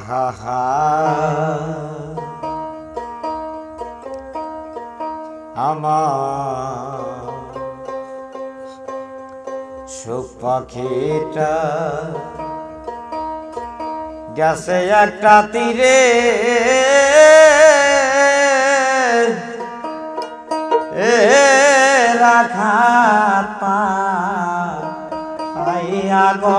আহা হা আমার সুখ পাখিটা গেছে একটা তীরে এ রাখা পা পাইয়া গো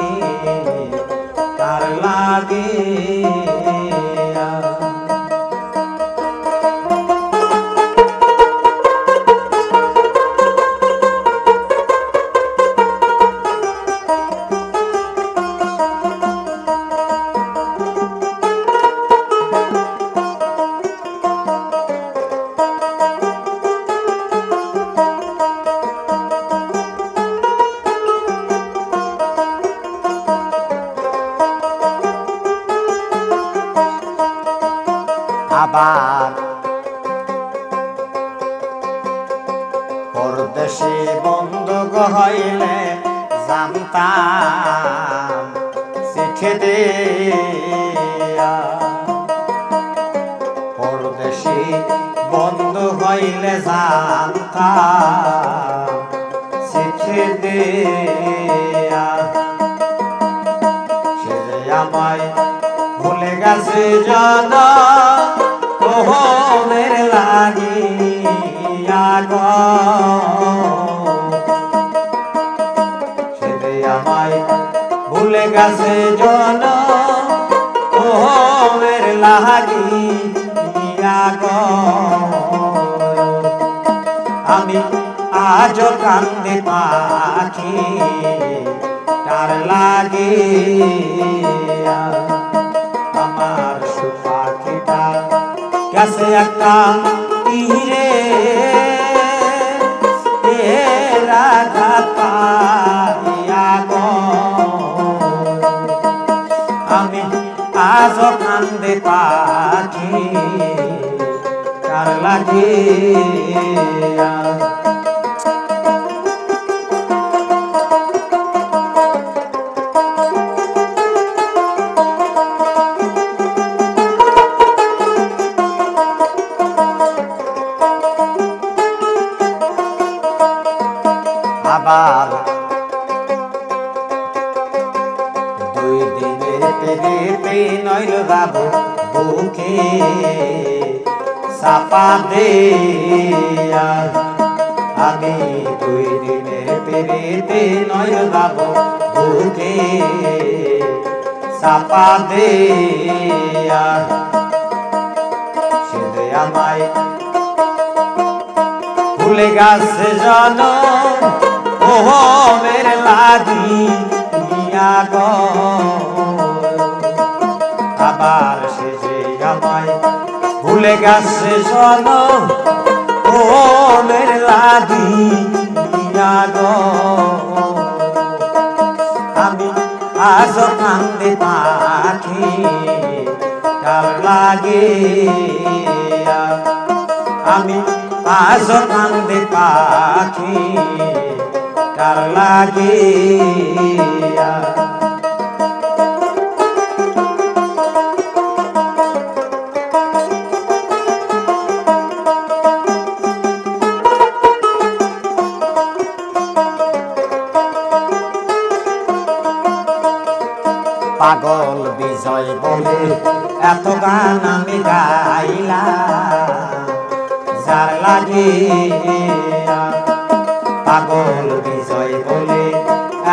আবার পরদেশে বন্ধু হইলে জানতাম চিঠি দিয়া। পরদেশে বন্ধু হইলে জানতাম চিঠি যে আমায় ভুলে গেছে জানা মোহনের লাগি আগ। সে আমায় ভুলে গেছে জন মোহনের লাগি আমি আজ কান্দে পাখি তার লাগে। গেছে একটা তীরে। রাধা পাইয়া আমি আজ কান্দে পাখি কার লাগে। নইল বাবু বুকে চাপা দেয়া আমি দুই দিনের পেরিতে নইল বাবু বুকে চাপা দেয়া সে আমায় ভুলে গেছে জন ও মেরে লাগি ইয়া গো। ভুলে গেছে জন ও মেরে লাগি আমি আজ কান্দে পাখি কার লাগে আমি আজ কান্দে পাখি কার লাগে পাগল বিজয় বলে এত গান আমি গাইলাম। যার লাগে পাগল বিজয় বলে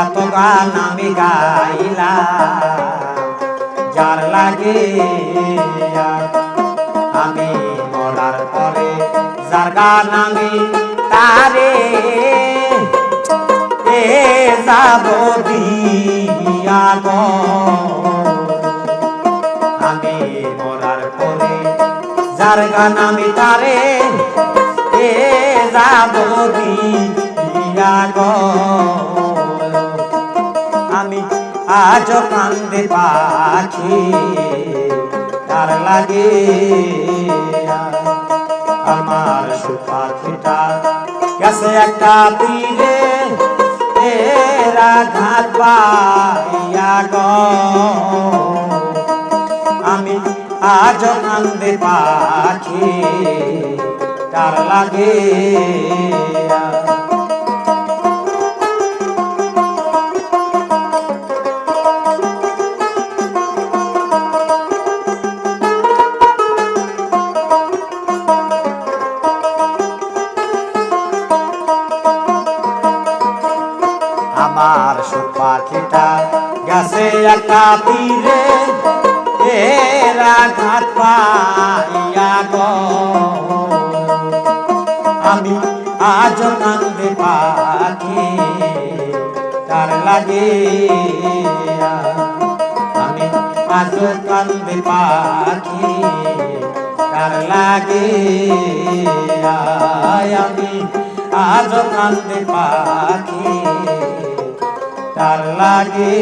এত গান আমি গাইলাম। যার লাগে আমি মরার পরে যার গান আমি তারে যাব দিয়া গো। যার গান আমি তারে এ যাব আমি আজ কান্দে পাখি, তার লাগে আমার সুপাখিটা গেছে একটা তীরে এরা ঘাট পাইয়া গো। আজ কান্দে পাখি তার লাগে আমার সুপাখিটা গেছে একটা তীরে ঘাট পাইয়া গো আমি আজ কান্দে পাখি, তার লাগে আমি আজ কান্দে পাখি, তার লাগে আমি আজ কান্দে পাখি, তার লাগে